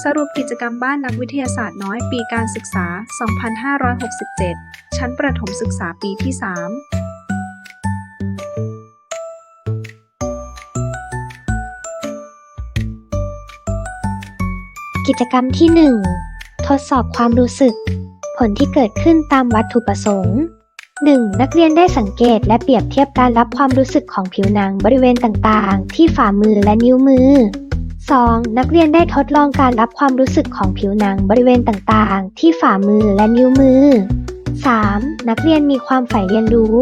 สรุปกิจกรรมบ้านนักวิทยาศาสตร์น้อยปีการศึกษา 2567 ชั้นประถมศึกษาปีที่ 3กิจกรรมที่ 1 ทดสอบความรู้สึก ผลที่เกิดขึ้นตามวัตถุประสงค์ 1. นักเรียนได้สังเกตและเปรียบเทียบการรับความรู้สึกของผิวหนังบริเวณต่างๆ ที่ฝ่ามือและนิ้วมือ 2. นักเรียนได้ทดลองการรับความรู้สึกของผิวหนังบริเวณต่างๆ ที่ฝ่ามือและนิ้วมือ 3. นักเรียนมีความใฝ่เรียนรู้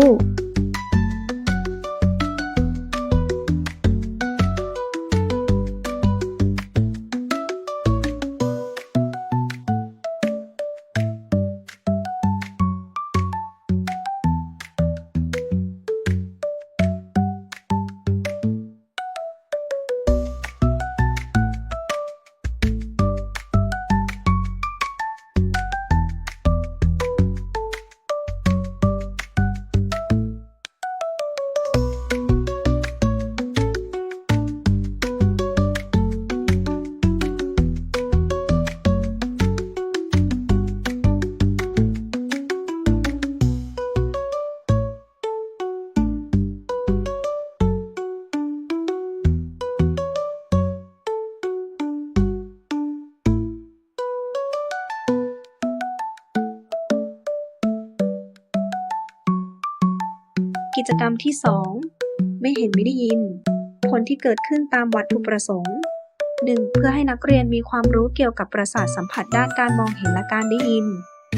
กิจกรรมที่ 2 ไม่เห็นไม่ได้ยิน ผลที่เกิดขึ้นตามวัตถุประสงค์ 1. เพื่อให้นักเรียนมีความรู้เกี่ยวกับประสาทสัมผัสด้านการมองเห็นและการได้ยิน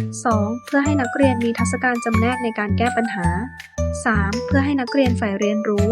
2. เพื่อให้นักเรียนมีทักษะการจำแนกในการแก้ปัญหา 3. เพื่อให้นักเรียนใฝ่เรียนรู้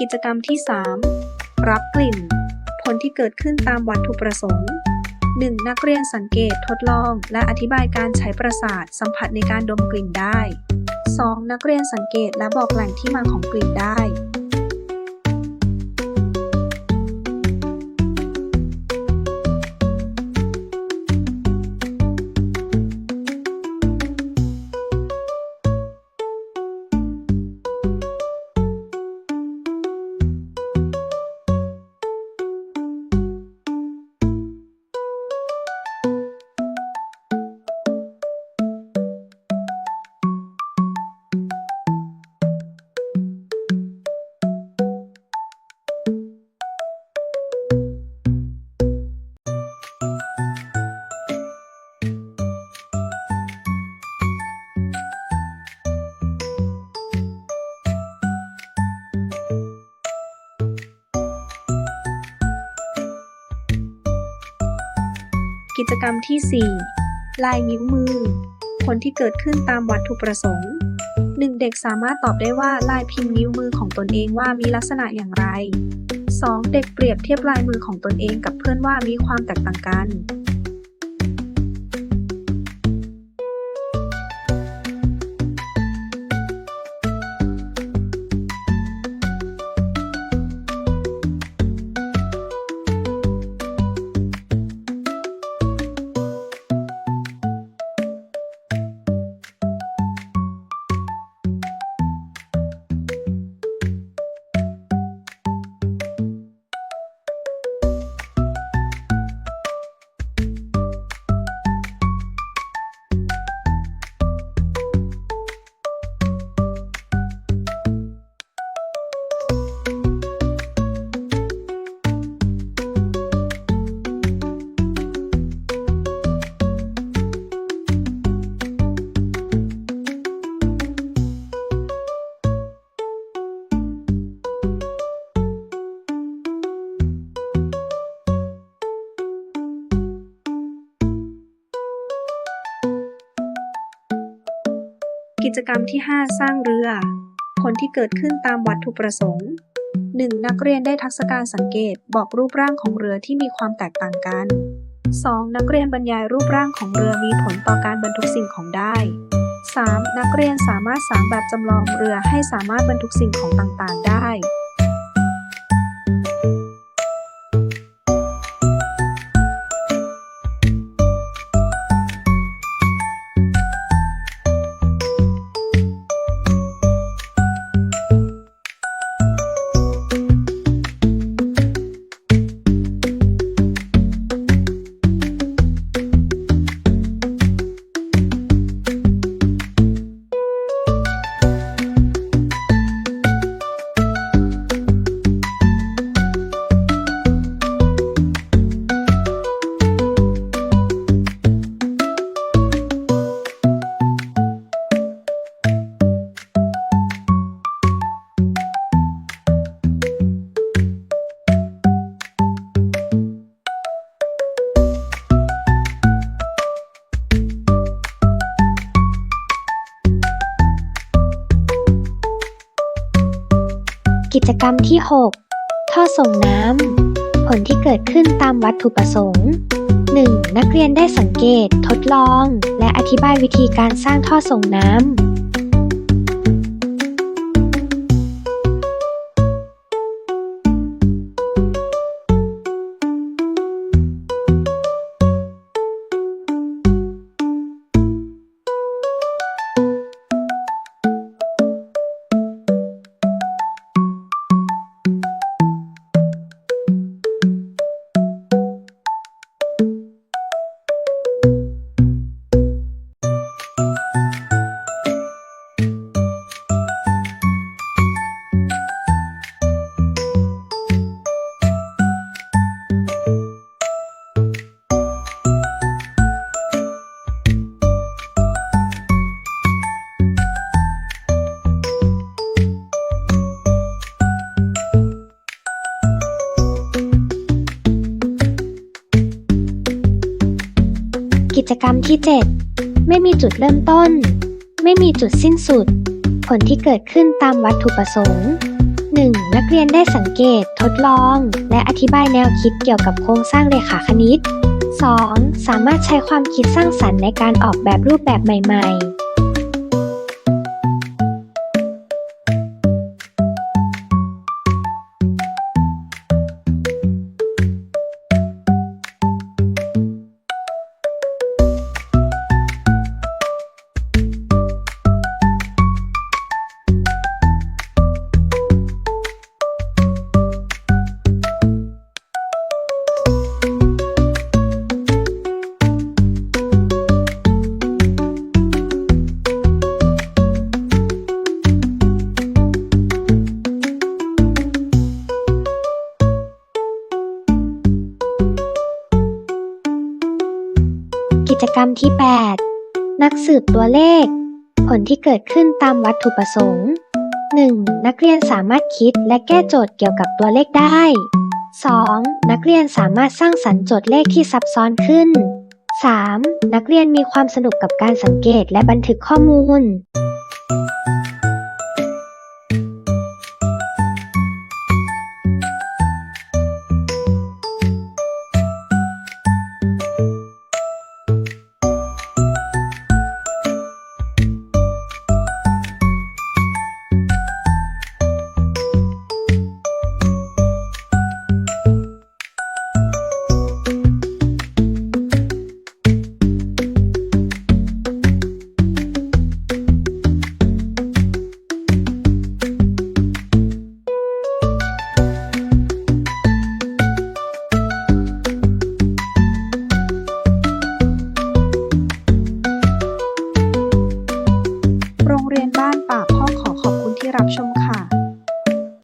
กิจกรรมที่ 3 รับกลิ่น ผลที่เกิดขึ้นตามวัตถุประสงค์ 1. นักเรียนสังเกตทดลอง และอธิบายการใช้ประสาทสัมผัสในการดมกลิ่นได้ 2. นักเรียนสังเกตและบอกแหล่งที่มาของกลิ่นได้ กิจกรรมที่ 4 ลายนิ้วมือ ผลที่เกิดขึ้นตามวัตถุประสงค์ 1. เด็กสามารถตอบได้ว่าลายพิมพ์นิ้วมือของตนเองว่ามีลักษณะอย่างไร 2. เด็กเปรียบเทียบลายมือของตนเองกับเพื่อนว่ามีความแตกต่างกัน กิจกรรมที่ 5 สร้างเรือ ผลที่เกิดขึ้นตามวัตถุประสงค์ 1. นักเรียนได้ทักษะการสังเกตบอกรูปร่างของเรือที่มีความแตกต่างกัน 2. นักเรียนบรรยายรูปร่างของเรือมีผลต่อการบรรทุกสิ่งของได้ 3. นักเรียนสามารถสร้างแบบจำลองเรือให้สามารถบรรทุกสิ่งของต่างๆ ได้ กิจกรรมที่ 6 ท่อส่งน้ำ ผลที่เกิดขึ้นตามวัตถุประสงค์ 1. นักเรียนได้สังเกต ทดลอง และอธิบายวิธีการสร้างท่อส่งน้ำ จกรรมที่ 7 ไม่มีจุดเริ่มต้น ไม่มีจุดสิ้นสุด ผลที่เกิดขึ้นตามวัตถุประสงค์ 1. นักเรียนได้สังเกต ทดลอง และอธิบายแนวคิดเกี่ยวกับโครงสร้างเรขาคณิต 2. สามารถใช้ความคิดสร้างสรรค์ในการออกแบบรูปแบบใหม่ ๆ จกรรมที่ 8 นักสืบตัวเลข ผลที่เกิดขึ้นตามวัตถุประสงค์ 1. นักเรียนสามารถคิดและแก้โจทย์เกี่ยวกับตัวเลขได้ 2. นักเรียนสามารถสร้างสรรค์โจทย์เลขที่ซับซ้อนขึ้น 3. นักเรียนมีความสนุกกับการสังเกตและบันทึกข้อมูล